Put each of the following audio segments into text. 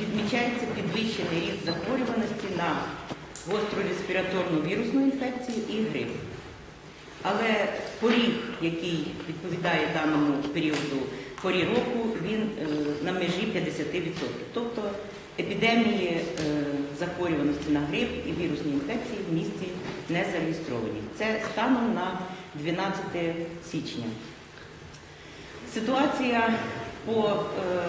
відмічається підвищений ріст захворюваності на гостру респіраторну вірусну інфекцію і грип. Але поріг, який відповідає даному періоду порі року, він е, на межі 50%. Тобто епідемії е, захворюваності на грип і вірусні інфекції в місті не зареєстровані. Це станом на 12 січня. Ситуація по е,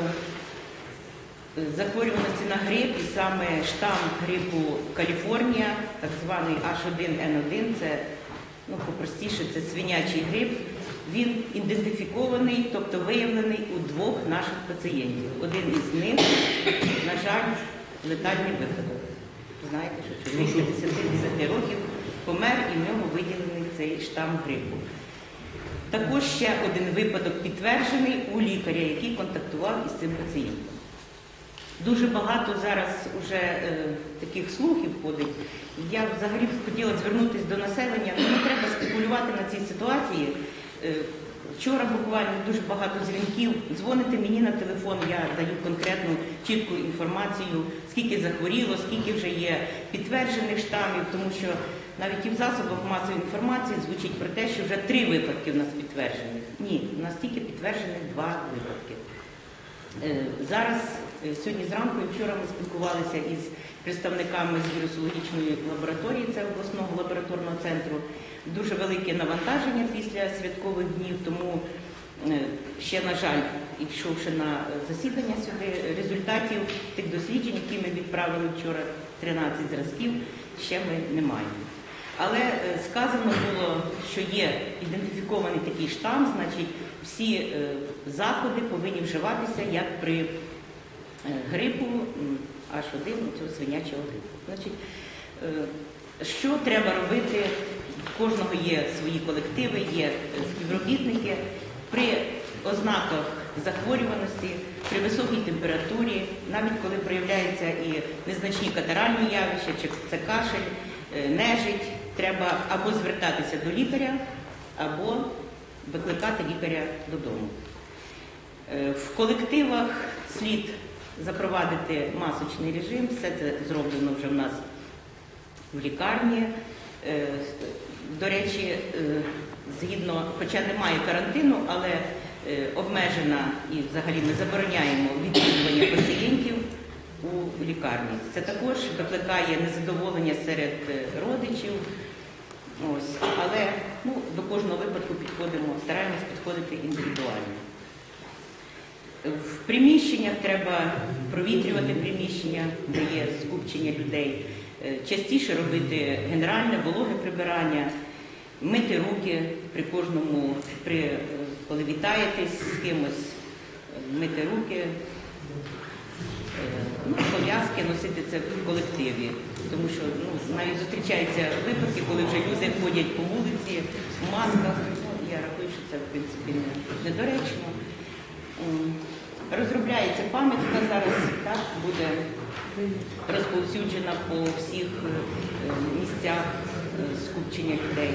захворюваності на грип і саме штам грипу Каліфорнія, так званий H1N1, це ну, по-простіше, це свинячий грип. Він ідентифікований, тобто виявлений у двох наших пацієнтів. Один із них, на жаль, летальний випадок. Знаєте, що чоловік 59 років помер і в нього виділений цей штам грипу. Також ще один випадок підтверджений у лікаря, який контактував із цим пацієнтом. Дуже багато зараз вже е, таких слухів ходить. Я взагалі б хотіла звернутися до населення. Ну, не треба спекулювати на цій ситуації. Е, вчора буквально дуже багато дзвінків. Дзвоните мені на телефон, я даю конкретну чітку інформацію, скільки захворіло, скільки вже є підтверджених штамів, тому що навіть і в засобах масової інформації звучить про те, що вже три випадки в нас підтверджених. Ні, у нас тільки підтверджених два випадки. Е, Зараз, е, сьогодні зранку і вчора ми спілкувалися із представниками з вірусологічної лабораторії, це обласного лабораторного центру. Дуже велике навантаження після святкових днів, тому е, ще, на жаль, йшовши на засідання сюди, результатів тих досліджень, які ми відправили вчора, 13 зразків, ще ми не маємо. Але сказано було, що є ідентифікований такий штам, значить всі е, заходи повинні вживатися як при е, грипу м, H1, цього свинячого грипу. Значить, е, що треба робити? У кожного є свої колективи, є співробітники. При ознаках захворюваності, при високій температурі, навіть коли проявляються і незначні катаральні явища, чи це кашель, нежить, треба або звертатися до лікаря, або викликати лікаря додому. Е, В колективах слід запровадити масочний режим, все це зроблено вже в нас в лікарні. Е, До речі, е, згідно, хоча немає карантину, але обмежена і взагалі ми забороняємо відвідування пацієнтів у лікарні. Це також викликає незадоволення серед родичів. Ось. Але ну, до кожного випадку підходимо, стараємось підходити індивідуально. В приміщеннях треба провітрювати приміщення, де є скупчення людей, Е, частіше робити генеральне вологе прибирання, мити руки при кожному, при, е, коли вітаєтесь з кимось, мити руки, е, ну, пов'язки носити це в колективі. Тому що ну, навіть зустрічаються випадки, коли вже люди ходять по вулиці в масках. Ну, я рахую, що це в принципі недоречно. Розробляється пам'ятка зараз, так, буде розповсюджена по всіх е, місцях е, скупчення людей.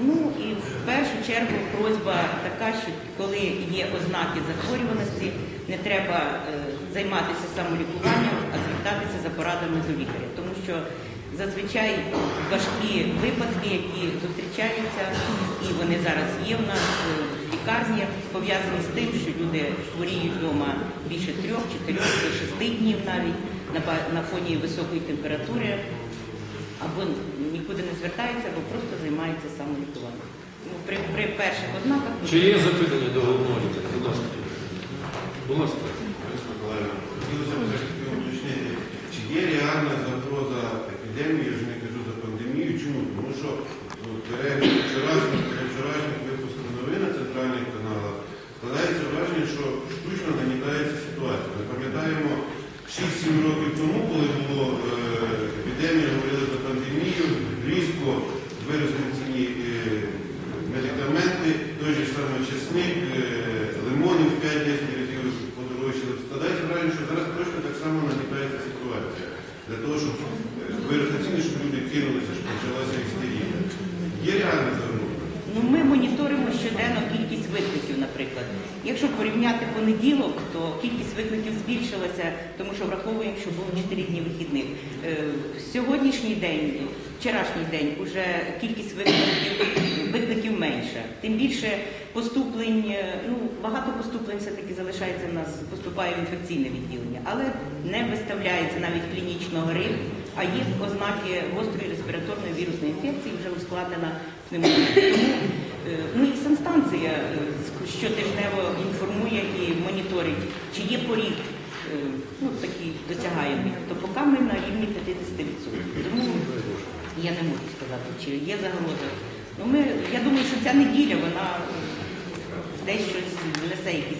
Ну і в першу чергу просьба така, що коли є ознаки захворюваності, не треба е, займатися самолікуванням, а звертатися за порадами до лікаря. Тому що зазвичай важкі випадки, які зустрічаються, і вони зараз є в нас в лікарні, пов'язані з тим, що люди хворіють вдома більше трьох, чотирьох, до шести днів навіть на, фоні високої температури, або нікуди не звертаються, або просто займаються самолікуванням. Ну, при, при перших ознаках Чи є запитання до головного лікаря? Будь ласка. Будь ласка. Борис Миколаївна, хотілося б все ж таки уточнити, чи є реальна загроза епідемії, я вже не кажу за пандемію. Чому? Тому що ну, вчорашніх, вчорашніх випусків новин на центральних каналах складається враження, що штучно нагнітається ситуація. Ми пам'ятаємо 6-7 років тому, коли було е, епідемія, говорили за пандемію, різко виросли ціні е, медикаменти, той же самий чесник, е, лимони в 5-10 разів подорожчали. Складається враження, що зараз точно так само нагнітається ситуація. Для того, щоб е, виросли ціни, щоб люди кинулися, щоб почалася істерія. Є реальна загроза. Ну, ми моніторимо щоденно кількість викликів, наприклад. Якщо порівняти понеділок, то кількість викликів збільшилася, тому що враховуємо, що було 4 дні вихідних. Е, Сьогоднішній день, вчорашній день, вже кількість викликів, викликів менша. Тим більше поступлень, е, ну багато поступлень все-таки залишається в нас, поступає в інфекційне відділення, але не виставляється навіть клінічного грип, а є ознаки гострої респіраторної вірусної інфекції, вже ускладнена пневмонія. Е, Ну і санстанція е, щотижнево інформує і моніторить, чи є поріг е, ну, такий досягаємий. То поки ми на рівні 50%. Тому я не можу сказати, чи є загроза. Ну, ми, я думаю, що ця неділя вона десь щось внесе якісь.